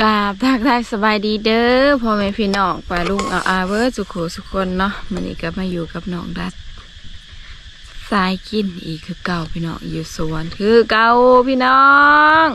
กาบทักทายสบายดีเด้อพ่อแม่พี่น้องป้าลุงเอาอาเวอร์สุขสุคนเนาะมันนี้ก็มาอยู่กับน้องดัดสายกินอีกคือเก่าพี่น้องอยู่สวนคือเก่าพี่น้อง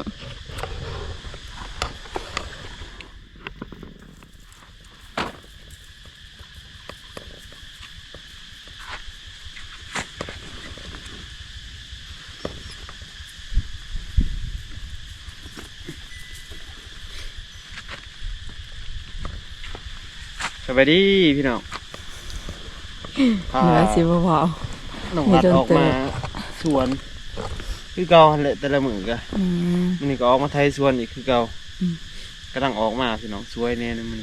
วัสดีพี่น้องพาเหนือสิบ่พอน้องอัดมีดนตรีออกมาสวนคือเก่าหั่นแหละแต่ละมือก็อืมมันนี่ก็ออกมาไทยสวนอีกคือเก่าอืม กำลังออกมาพี่น้องสวยแน่นะมัน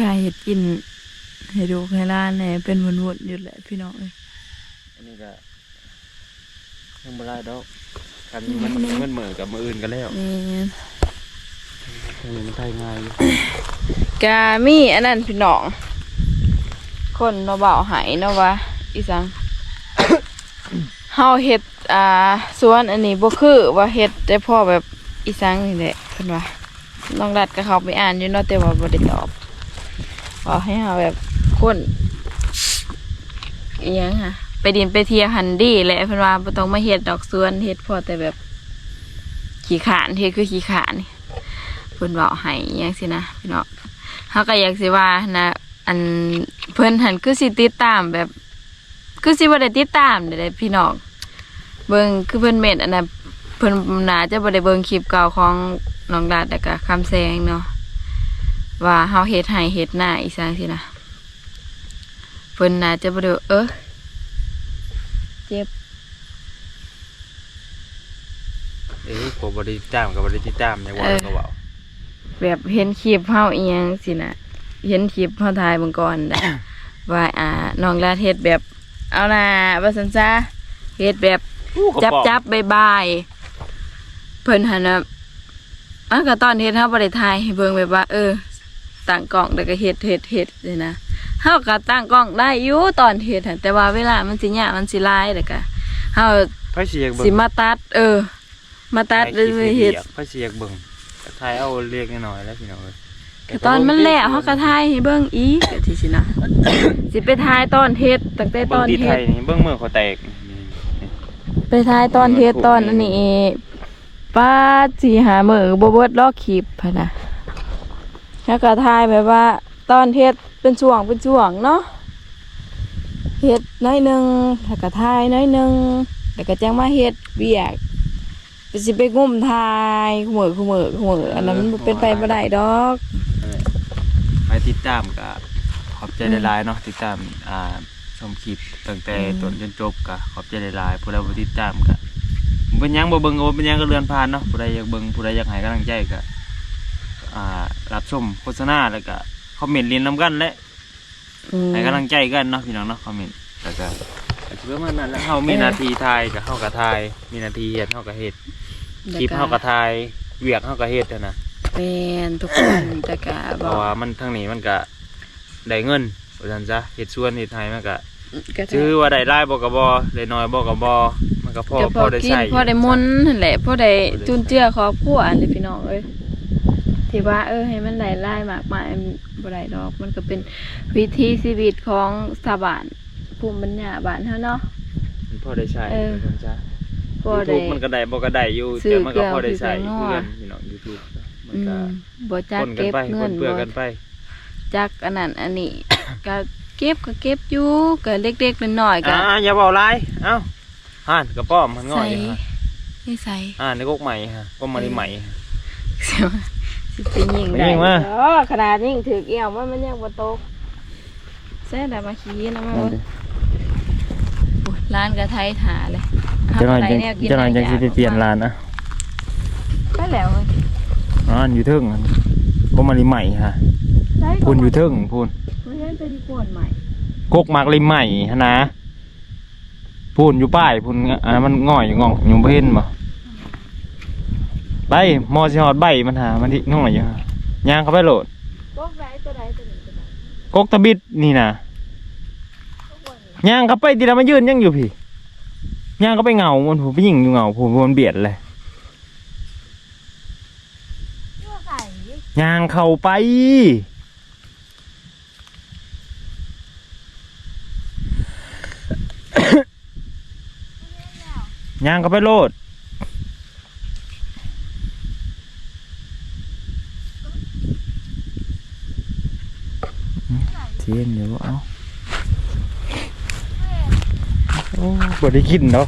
กายเห็ดกินให้ดูให้ร้านแหน่เป็นวนๆอยู่แหละพี่น้องเอ้ยอันนี้ก็ยังบ่ได้ดอกกันมันมันเหมือนกับมืออื่นกันแล้วนี่ทางนี้มันไทยง่ายอยู่ กามีอันนั้นพี่น้อง คนเนาเบาหายเนาะว่าอีสังเฮาเฮ็ดอ่าสวนอันนี้บ่คือว่าเฮ็ดแต่พ่อแบบอีสังนี่แหละเพิ่นว่าน้องรัดก็เข้าไปอ่านอยู่เนาะแต่ว่าบ่ได้ตอบว่าให้เฮาแบบคนอีหยังฮะไปดินไปเที่ยวหันดีแหละเพิ่นว่าบ่ต้องมาเฮ็ดดอกสวนเฮ็ดพอแต่แบบขี้ขานเฮ็ดคือขี้ขานเพิ่นเว้าให้อิหยังสินะพี่น้อง เฮาก็อยากสิว่านะอันเพิ่นหันคือสิติดตามแบบ คือสิบ่ได้ติดตามเด้อพี่น้องเบิ่งคือเพิ่นเม็ดอันนั้นเพิ่นน่าจะบ่ได้เบิ่งคลิปเก่าของน้องดาดแล้วก็คำแซงเนาะว่าเฮาเฮ็ดให้เฮ็ดหน้าอีสังสินะเพิ่นน่าจะบ่ได้เออเจ็บเอ้ยผมบริติดตามกับบริติดตามในวันก็เว่า แบบเห็นคลิปเฮาอีหยังสินะเห็นคลิปเฮาถ่ายเบิ่งก่อนได้ว่าอ่าน้องดาดเฮ็ดแบบ เอาล่ะว่าซั่นซะเฮ็ดแบบจับจับบายบายเพิ่นหันนะอะก็ตอนเฮ็ดเฮาบ่ได้ถ่ายให้เบิ่งแบบว่า เออตั้งกล้องแล้วก็เฮ็ดเฮ็ดเฮ็ดเลยนะเฮาก็ตั้งกล้องได้อยู่ตอนเฮ็ดหั่นแต่ว่าเวลามันสิยากมันสิหลายแล้วก็เฮาพระเสียกเบิ่งสิมาตัด เออ มาตัดหรือเฮ็ดพระเสียกเบิ่ง ก็ทายเอาเรียกน้อยๆแล้วพี่น้องเอ้ยก็ตอนมันแล้วเฮาก็ถ่ายให้เบิ่งอีกก็สิสินะสิไปถ่ายตอนเฮ็ดตั้งแต่ตเบิ่องนที่ไทเฮ็ดยนี่เบิ่งมือเขาแตกนี่นี่ไปถ่ายตอนเฮ็ดตอนอันนี้ป้าสีหามือบ่เบิดลอกคลิปพะนะแล้วก็ถ่ายแบบว่า ตอนเฮ็ดเป็นช่วงเป็นช่วงเนาะเฮ็ดน้อยหนึงแล้วก็ถ่ายน้อยหนึงแล้วก็จังมาเฮ็ดเวียก ไปสิไปงุ่มถ่ายขมือขมือขมืออันนั้นมันบ่เป็นไปบ่ได้ดอกนั่นแหละไปติดตามก็ขอบใจหลายๆเนาะติดตามอ่าชมคลิปตั้งแต่อืมต้นจนจบก็ขอบใจหลายๆผู้ใดบ่ติดตามก็บ่เป็นหยังบ่เบิ่งก็บ่เป็นหยังก็เลื่อนผ่านเนาะผู้ใดอยากเบิ่งผู้ใดอยากให้กำลังใจก็อ่ารับชมโฆษณาแล้วก็คอมเมนต์เรียนนํกันและอืมให้กำลังใจกันเนาะพี่น้องเนาะคอมเมนต์แล้วก็ก็สิประมาณนั้นแหล้วเฮามีหน้าที่ทายก็เฮาก็ทายมีหน้าที่เฮ็ดเฮาก็เฮ็ด คลิปเฮาก็ทายเวียกเฮาก็เฮ็ดเท่านะแม่นทุกคนแต่ก็เพบอราะกว่ามันทางนี้มันก็ได้เงินว่าซั่นซะเฮ็ดสวนเฮ็ดไทยมันก็ก็ชื่อว่าได้หลายบ่ก็บ่ได้น้อยบ่ก็บ่มันก็พอก็พพออได้กินใช้พอได้มนต์นั่นแหละพอได้จุนเจือครอบครัวอันนี้พี่น้องเอ้ยที่ว่า เออให้มันหลายลายมากมายมันบ่ได้ดอก มันก็เป็นวิถีชีวิตของชาวบ้านภูมิปัญญาบ้านเฮาเนาะ มันพอได้ใช้เออ ว่าซั่นซะ พอได้ YouTube มันก็ได้บ่ก็ได้อยู่ซื้อแต่มันก็พอได้ใช้เกลือเพื่อนซื้อพี่น้อง YouTube มันอืก็มบ่จักปนกันเก็บไปเงิปนนเปื้อบ่กันไป จักอันนั้นอันนี้ ก็เก็บก็เก็บอยู่ก็เล็กๆน้อยๆก็อ่าอย่าเว้าหลายเอ้าห่านกระป้อมมันง่อใส่ยอยู่ฮะนี่ใส่อ่านในกกใหม่ฮะก็มาในใหม่ฮะ สิไปยิงไปได้ยิงมา เออขนาดยิงถือเอี่ยวมันมันยังบ่ตกแซ่ได้มาขี้นะมาเว้ยโอ้ย ร้านกระไทยถาเลยเจ้าหน่อยจังเาไปเจ้าหน่อยจังสิไปเปลี่ยนร้านนะไปแล้วเว้ยอ๋ออันอยู่เทิงอันก็มาในใหม่ฮะได้ก็พูนอยู่เทิงพูนไม่ใช่จะดีกวนใหม่กกหมากเลยใหม่ฮะนะพูนอยู่ป้ายพูนอ่ามันง่อยอยู่งองอยู่บ่เห็นบ่ไปมอสิฮอดใบมันหามันที่ง่อยอยู่ฮะย่างเข้าไปโหลดก็ไว้ตัวใดตัวหนึ่งตัวใดกกตะบิดนี่นะ ย่างเข้าไปทีละมันยืนยังอยู่พี่ย่างเข้าไปเหงามันผมไปยิงอยู่เหงาผมมันเบียดเลยย่างเข้าไปย่างเข้าไปโลดเทียนเดี๋ยวเอา โอ้บ่ได้กินเนาะ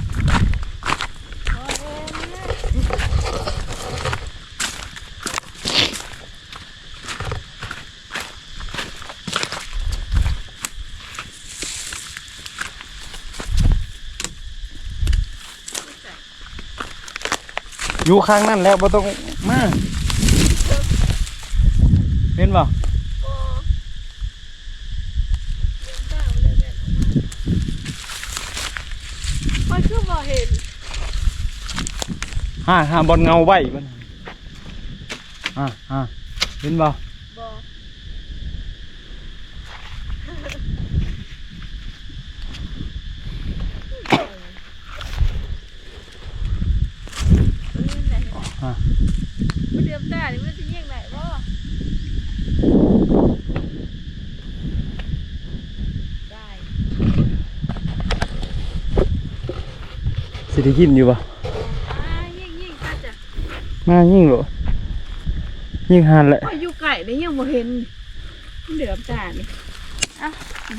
อยู่ข้างนั่นแล้วบ่ต้องมาเห็นบ่ มันคือบ่เห็น ฮ่าฮ่าบอลเงาไว้มันฮ่าฮ่าเห็นบ่บ่มันเดือมตานี่มันสิยิงไหนบ่ได้สิได้กินอยู่บ่ อ่ายิงยิงก็จะ มายิ่งโหรอยิ่งหันแหละพออยู่ไก่ได้ยังบ่เห็นมันเดือมตานี่เอ้า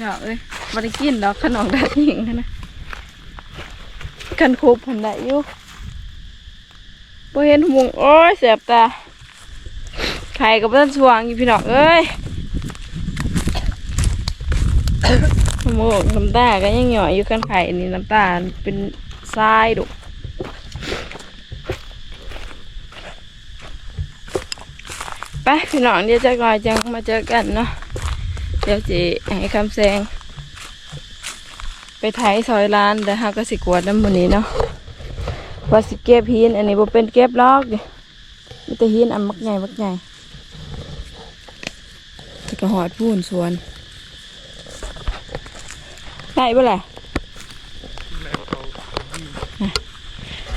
ดอกเอ้ยบ่ได้กินดอกขนมดัดยิงหั้นนะกันคุบพันได้อยู่บ่เห็นหมุงโอ้ยแสบตาไข่กับต้นสว่างอยู่พี่น้องเอ้ยหมูกน้ำตาก็ยังหย่อยอยู่กันไข่นี่น้ำตาลเป็นทรายดุ ไปพี่น้องเดี๋ยวจะก่อยจังมาเจอกันเนาะเดี๋ยวจีให้คำแซง ไปไถซอยร้านเดี๋ยวเฮาก็สิกวดน้ำมันนี้เนาะว่าสิเก็บหินอันนี้บ่เป็นเก็บลอกดิมีแต่หินอันมักใหญ่มักใหญ่จะกระหอดพูนสวนได้ปะล่ะ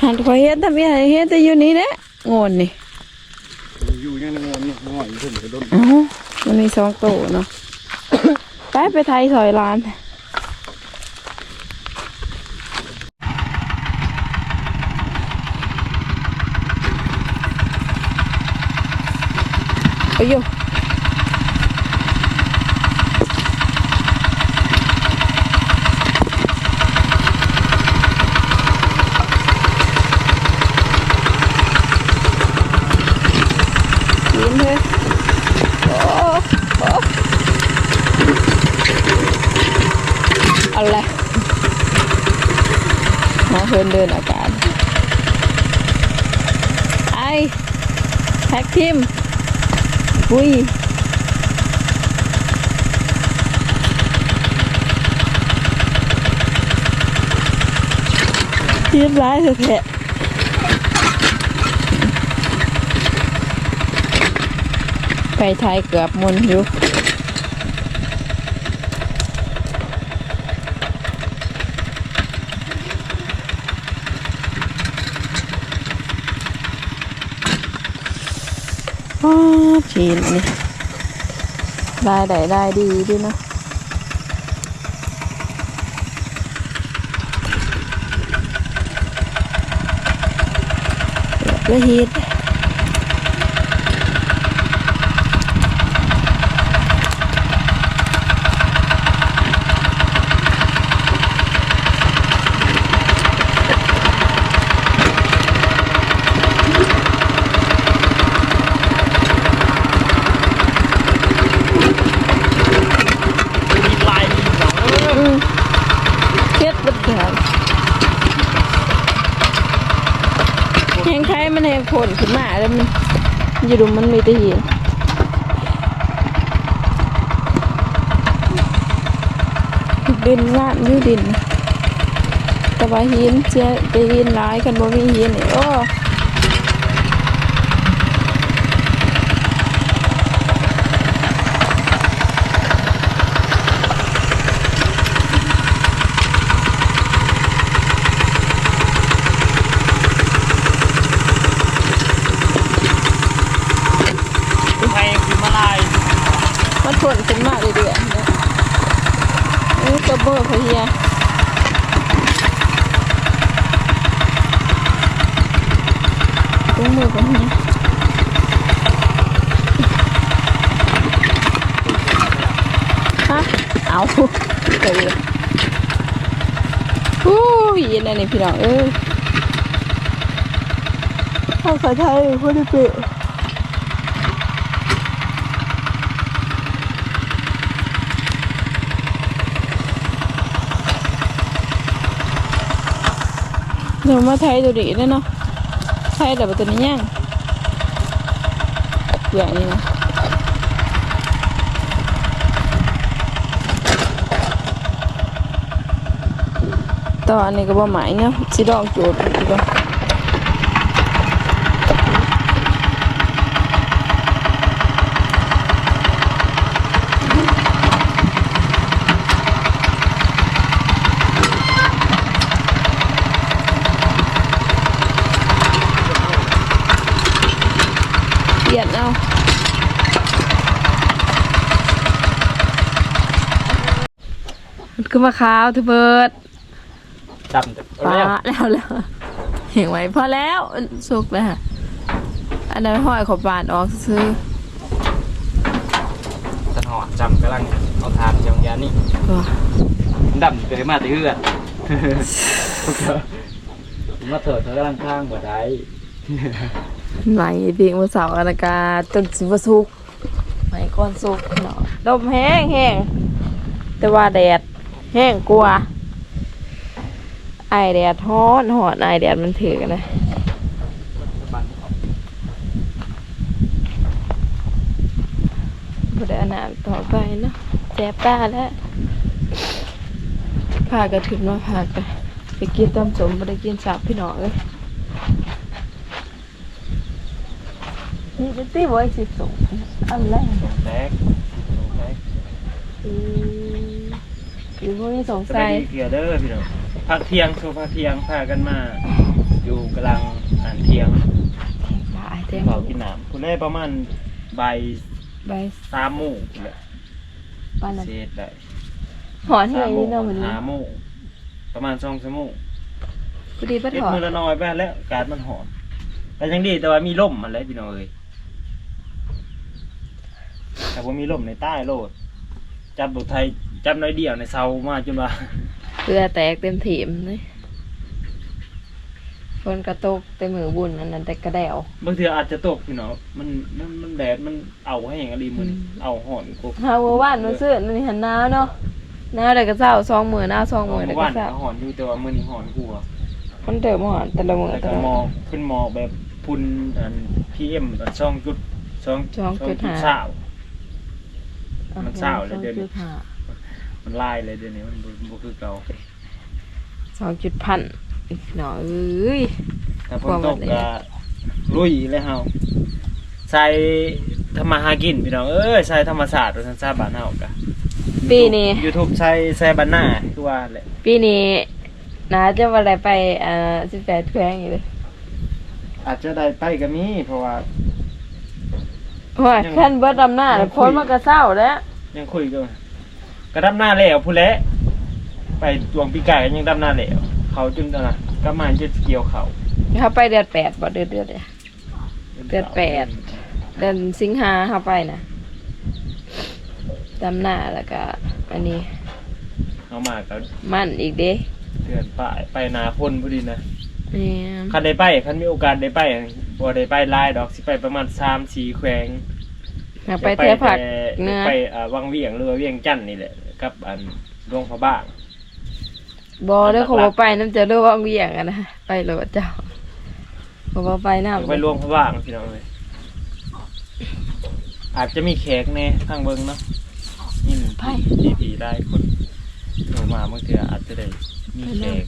หันคอยเห็นทำยังไงเห็นแต่อยู่นี่แหละงอนนี่อ ยังงอนนี่งอนอยู่ถึงกระโดดมันมีสองตัวเนาะ ไปไปไทยซอยร้านไปอยู่กินเลยโอ้โอ้อะไร เดินเดินอากาศไอแท็กทีมอุ้ยทีมร้ายแท้ๆไปไทยเกือบมุนอยู่ อบชีนนี่ได้ได้ได้ดีด้วยนะแลือฮีทอืมเครียดบัดเดือนแหงไข่มันแหงผลขึ้นมาแล้วมัน ไม่ได้ยินดินว่านอยู่ดิน แต่ว่าหินเสียแต่หินหลายกันบ่มีหินโอ้ คนขึ้นมาเรื่อยๆนะเอ้ยกระเบอร์พะเฮียตุ้งมือพะเฮียฮะเอาเฮ้ยอู้ยนอันนี้พี่น้องเอ้ยภาษาไทยคนได้เปะ เดี๋ยวมาไทยตัวดีได้เนาะไทยแต่ว่าตัวนี้ย่างเปลือกนี่นะตอนนี้ก็บ่หมายเนาะสิดองโจทย์ดีกว่าเปลี่ยนเอามัน คือมะขาวทุเบิดดำแต่ปลาแล้วแล้วเห็นไหมพอแล้วสุกแล้วค่ะอันนั้นห้อยขอบบานออกซื้อตะหอดจำกำลังเอาทานยองยานี่ตัวดำเกิดมาแต่เฮือดมาเถิดเธอกำลังข้างบ่ได้ไหนเปียงมาเสาร์อานากาจนสิบสุกไหนก่อนสุกเนาะลมแห้งแห้งแต่ว่าแดด แห้งกลัวไอแดดฮ้อนหอนไอแดดมันถือกันนะบไดอาน้ำต่อไปเนาะแจ๊บตาแล้วพากระถึงมาพากะไปกินต้มสมบ่ได้กินสับพี่น้องเลยนี่เป็นตีบอยสิสงอะไรแตกแตก อืมอยู่พวกนี้สงสสับายยดีเกลือเด้อพี่น้องพักเที่ยงโซฟาเที่ยงพากันมา อยู่กำลังอ่านเที่ยงหลายเต็มเผากินน้ำคุณได้ประมาณบ่ายใบสามโมงแหละปานนั้นเศษได้หอนที่ไหนสามโมนี่งเนาะวันนี้ห้าโมงประมาณสองชั่วโมงพอดีป้าเก็บถอนมือละน้อยไปแล้วอากาศมันหอนแต่ยังดีแต่ว่ามีร่มมาแล้วพี่น้องเอ้ยแต่ว่ามีร่มในใต้โลดจับบุไทย จับน้อยเดียวในเซามาจนว่าเกลือแตกเต็มถีมเลยฝนกระตกเต็มมือบุญอันนั้นแต่กระเดวบางทีอาจจะตกพี่น้องมันมันมันแดดมันเอาให้อย่างอะไรมันอืมเอาหอนกูฮาเวอร์ว่านมันซื้อนี่หันหนาวเนาะหนาวแต่ก็เศร้าสองมือหนาวสองมือแต่เมื่อก็วานเศร้าก็หอนอยู่แต่ว่ามื้อนี้หอนกูอะมันเติมหอนแต่ละมือแล้วแต่ก็ละหมมืออกขึ้นหมอกแบบพุ่นอันพีเอ็มช่องจุดช่องช่องจุดห้าเศร้าอะมันเศร้าเลยเดี๋ยวนี้สองจุห้า มันลายเลยเดี๋ยวนี้มันบ่บ่คือเก่าสองจุดพันหน่อยเอ้ย ถ้าฝนตกความหมดเลยก็ลุยเลยเฮาใส่ทำมาหากินพี่น้องเอ้ยใส่ธรรมศาสตร์ว่าซั่นซาบ้านเฮากะปีนี้ YouTube ใส่ใส่บ้านหน้าคือว่าแหละปีนี้นาจะมาอะไรไปอ่าสิบแปดแพงอยู่เลยอาจจะได้ไปก็มีเพราะว่า โอ้ยยังขั้นเบิดดำหน้ายัเลยงคุพ้ยนมากระเศร้าแล้ว ยังคุยกัน ก็ดำหน้าแล้วพู้นแหละไปดวงปีไก่ก็ยังดำหน้าแล้วเขาจนนะก็มาจะเกี่ยวเขาเขาไปเดือนแปดบ่เดือนเดือนเนี่ย เดือนแปด เดือนสิงหาเขาไปนะดำหน้าแล้วก็อันนี้เอามาก็มั่นอีกเด้เดือนปลายไปนาพนพอดีนะนี่คันได้ไปคันมีโอกาสได้ไปบ่ได้ไปหลายดอกสิไปประมาณ3 4แขวง อยากไปเที่ยวผักแต่เนื้อ ไปอ่าวังเวียงหรือว่าเวียงจันทน์นี่แหละ กับอันหลวงพระบาง บอเด้อเขาบอกไปน้ำจะเรู้ว่างเวียงอะนะไปโหลดเจ้าเขาบอกไปน้ำไปหลวงพระบางพี่น้องเลยอาจจะมีแขกแน่ทางเบิ่งเนาะนี่ผีผีได้คนโทรมาบางเทื่ออาจจะได้มีแขก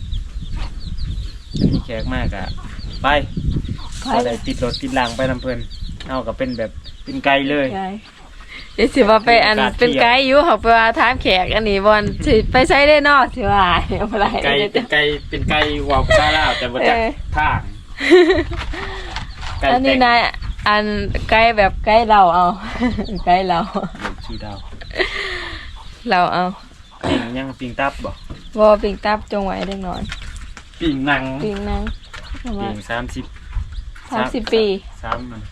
ถ้ามีแขกมากอะไปไปก็เลได้ยติดรถติดหลังไปนำเพิ่นเอากับเป็นแบบเป็นไกลเลยไกด์ เดี๋ยวสิว่าไปอันโอกาสเที่ยวเป็นไกด์อยู่เขาไปว่าถามแขกอันนี้บอลสิไปใช้ได้เนอกสิว่าอะไรไกลเป็นไกลเป็นไกลวาวกาลาวแต่บ่จักเออทางไกลอันนี้แต่งนายอันไกด์แบบไกด์เราเอาไกด์เราชื่อดาวเเราเอาปิงยังปิงตับบ่วอปิงตับจงไว้เล็กน้อยปิงหนังปิงนางประมาปิณงสามสิบสามสิบปีสามมัน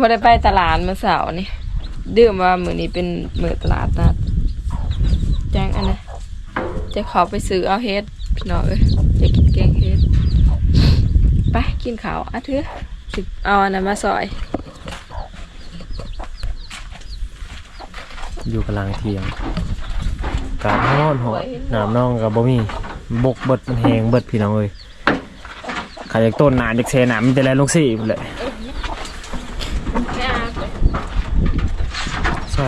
บ่ได้ไปตลาดเมื่อเสาร์นี่ ดื่มว่ามือนี้เป็นมือตลาดนัดจังอันนะจะขอไปซื้อเอาเฮ็ดพี่น้องเอ้ยจะกินแกงเฮ็ดไปกินข้าวอะเถอะสิเอาอันนั้นมาซอย อยู่กลางเทียงกาดฮ้อนหอยน้ำน่องกับบ่มีบกเบิดมันแหงเบิดพี่น้องเอ้ยขายจากต้นหนานจากเซหนามมันจะแลนลงสี่พุ่นแหละซอ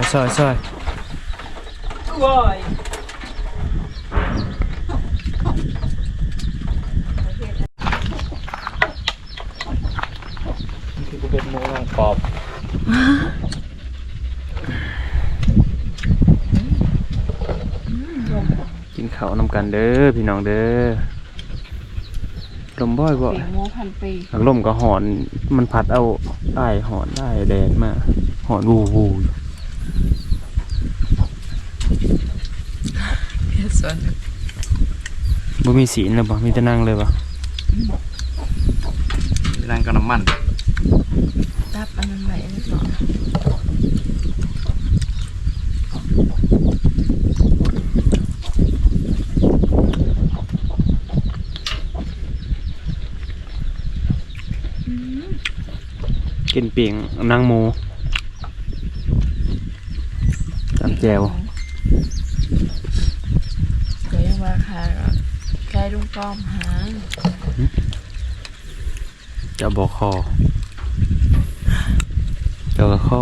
ยซอยซอยคือกูเป็นหมูลองปอบกินข้าวนำกันเด้อพี่น้องเด้อลมบ่อยบ่ปีหมูพันปีหักลมก็หอน มันพัดเอาได้หอนได้แดดมา หอนวูวูอยู่ ส่วน บ่มีศีลเลยบ่มีแต่นั่งเลยบ่นั่งกับน้ำมันตับอันนั้นไว้อันนี้ก่อนกินเปียงนางหมูจำแจว ก็ยังว่าค่ะใกล้ลุงป้อมหาจ้าบอกคอเจ้าก็คอ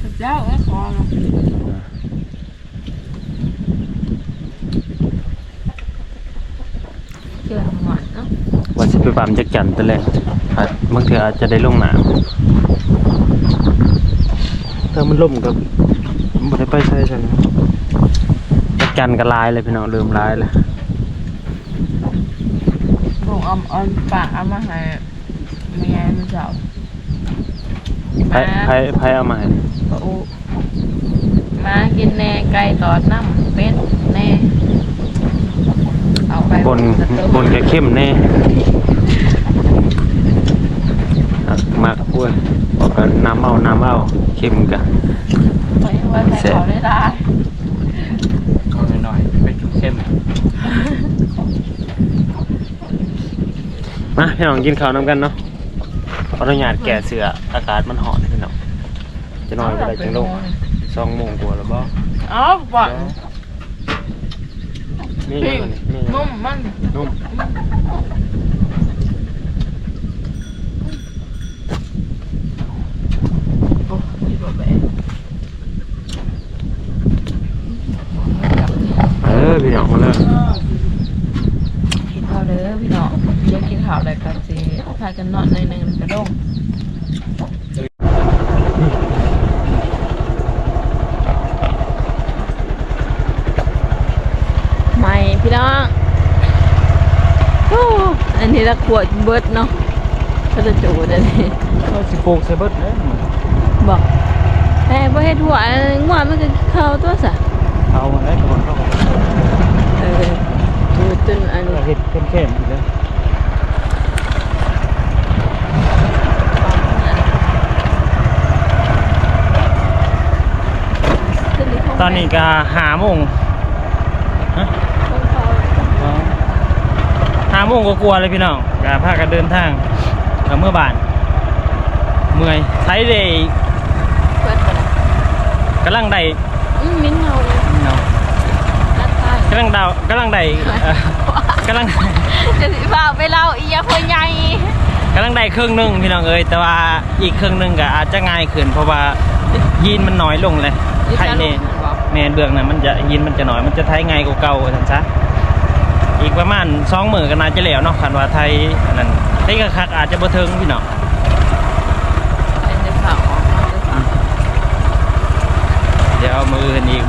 กับเจ้าก็ขอเนาะเกี่ยวหวานเนาะว่าสิไปปั๊มจักจันต์แต่แรกอาจบางเทื่ออาจจะได้ลงน้ำถ้ามันล่มก็บ่ได้ไปใส่ซั่จักจันทร์ก็ลายเลยพี่น้องเริ่มลายแล้ว เอาเอาปากเอามาให้เมียมันเจ้าไผไผไผเอามาให้ปะอุมากินแหน่ไก่ตอดน้ำเป็ดแหน่เอาไปบนบนก็เข้มแน่อะมากกล้วยบอกกันน้ำเอาน้ำเอาเข้มกันไปไว้ไปเขาได้ได้ เอาหน่อยๆเป็นเข้ม มาพี่น้องกินข้าวน้ำกันเนาะขออนุญาตแก่เสืออากาศมันหอนพี่น้องจะนอนก็ได้จังลงสองโมงกว่าแล้วบ่เอาหวานนี่ยังไงนี่ยังไงนุ่มมันนุ่มเออพี่น้องมาเลย กินข้าวเด้อพี่น้อง เดี๋ยวกินข้าวแล้วกันสิพากันนอนในอยหนึงแล้วกระด้งไม่พี่น้องโอ้อันนี้ละขวดเบิดเนาะก็จะจูดอันนี้ก็สิโฟกใส่เบิดเลยบอกแม่บ่เฮ็ดหัวงัวมันก็เข้าตัวซะเอามาได้ก่อนเข้าเออดูจนอันนี้เห็ดเข้มๆอีกแล้ว ตอนนี้ก็หาโมงฮะหาโมงก็กลัวาๆเลยพี่น้องก็พากันเดินทางกับเมื่อบ่าน เมื่อยใช้เดย์เปิดบ่ได้กำลังได้อืมมิ้นเงาเลยเนาะนัดตายกำลังดาวกำลังได้เอ่อกำลังจะสิพาไปเล่าอีหยังพ่อใหญ่กำลังได้ครึ่งหนึ่งพี่น้องเอ้ยแต่ว่าอีกครึ่งหนึ่งก็อาจจะง่ายขึ้นเพราะว่ายีนมันน้อยลงเลยไทยเน แมนเบื้องนั้นมันจะยีนมันจะน้อยมันจะไทยง่ายกว่าเก่าทันซะอีกประมาณสองหมื่นก็น่าจะแล้วเนาะคันว่าไทยอันนั้นไทยกคักๆอาจจะบ่ถึงพี่น้องเป็นในข่าวออกมาจะข่าวเดี๋ยวเอามืออนอีก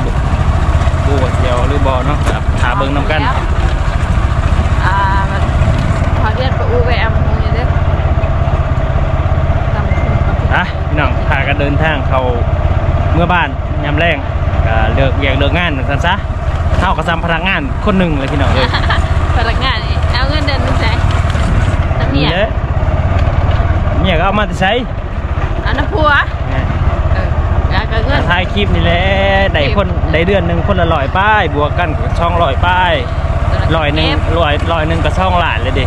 บูว่าเดียวหรือบอเนาะครับหาเบิ่งนํกันอ่ามันพอเรียนไปอูไปแอมคงอยู่เด้อตำบักหุ่งกับอะพี่น้องพากันเดินทางเข้าเมื่อบ้านยามแรง ก็เลิกแยกเลิกงานซั่นซะเฮาก็ซ้ำพนักงานคนหนึงเลยพี่น้องเอ้ยพนักงานนี่เอาเงินเดือนนึงใช้น้ำเมียด้อเมียก็เอามาแต่ใช้เอาน้ำผัวเออแล้วก็เงินถ่ายคลิปนี่แหละได้คนได้เดือนหนึงคนละ100ป้าย บวกกันก็ช่อง100ป้ายร้อยหนึงร้อยร้อยหนึงก็ช่องล้านเลยเด้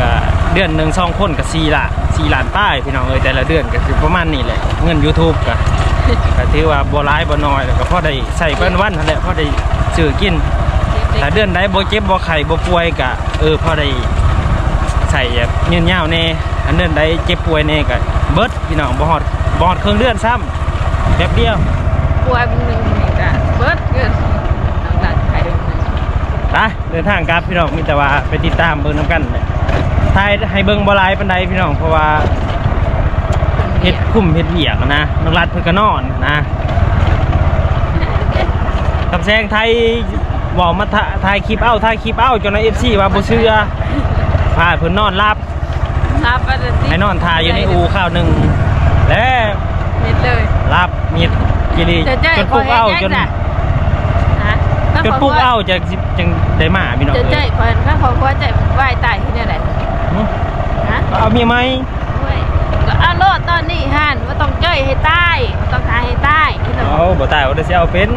ก็เดือนหนึงช่องคนก็4ล้าน4ล้านป้ายพี่น้องเอ้ยแต่ละเดือนก็คือประมาณนี้แหละเงิน YouTube ก็ ก็ถือว่าบ่ร้ายบ่น้อยแล้วก็พอได้ใส่เป็นวันนั่นแหละพอได้ซื้อกินถ้าเดือนใดบ่เจ็บบ่ไข้บ่ป่วยก็เออพอได้ใส่แบบยืนยาวแน่อันเดือนใดเจ็บป่วยแน่ก็เบิดพี่น้องบ่ฮอดบ่ฮอดครึ่งเดือนซ้ำแป๊บเดียวผัวเป็นหนึ่งนี่ก็เบิดเงินน้ำหนักไข่เป็นหนึ่งไปเดินทางกลับพี่น้องมีแต่ว่าไปติดตามเบิ่งนํกันเนี่ยถ่ายให้เบิ่งบ่หลายปานใดพี่น้องเพราะว่า เฮ็ดคุ้มเฮ็ดเวียกนะน้องรัดเพิ่นก็นอนนะกับแซงไทยบอกมาถ่าถ่ายคลิปเอาถ่ายคลิปเอาจนใน FC ว่าบ่เชื่อพาเพิ่นนอนรับรับไปเลยสิให้นอนทาอยู่ในอูข้าวหนึ่งแล้วเม็ดเลยรับมีดกิริเจะเจ๊จนปลุกเอาจนฮะจนปลุกเอาจะสิจังได้มาพี่น้องเจะเจ๊คนข้าขอว่าใจไหวตายที่เนี่ยแหละหึฮะเอาเมียไหม ด้วยก็อาโลดตอนนี้ฮันว่าต้องเจ้ยให้ใต้บ่ต้องทายให้ใต้ที่เราเอาบ่ตายว่าได้สิเอาเป็น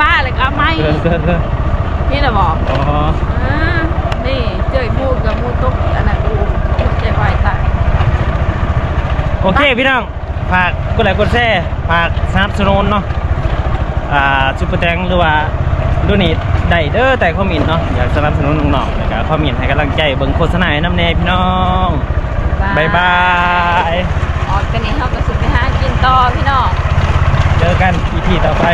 ป้าเลยก็เอาไม่เออเออเออนี่เราบอกอ๋ออ่านี่เจ้ยมูกับมูตุกอันนั้นดูใจไหวตาย โอเคพี่น้องฝากกดไลค์กดแชร์ฝากสนับสนุนเนาะอ่าซุปเปอร์แตงหรือว่าดูนี่ได้เด้อแต่คอมเมนต์เนาะอยากสนับสนุนน้องๆแล้วก็คอมเมนต์ให้กำลังใจเบิ่งโฆษณาให้น้ำแน่พี่น้อง บ๊ายบาย ออกกันนี่เขาก็สุดไปหากินต่อพี่น้อง เจอกันอีพีต่อไป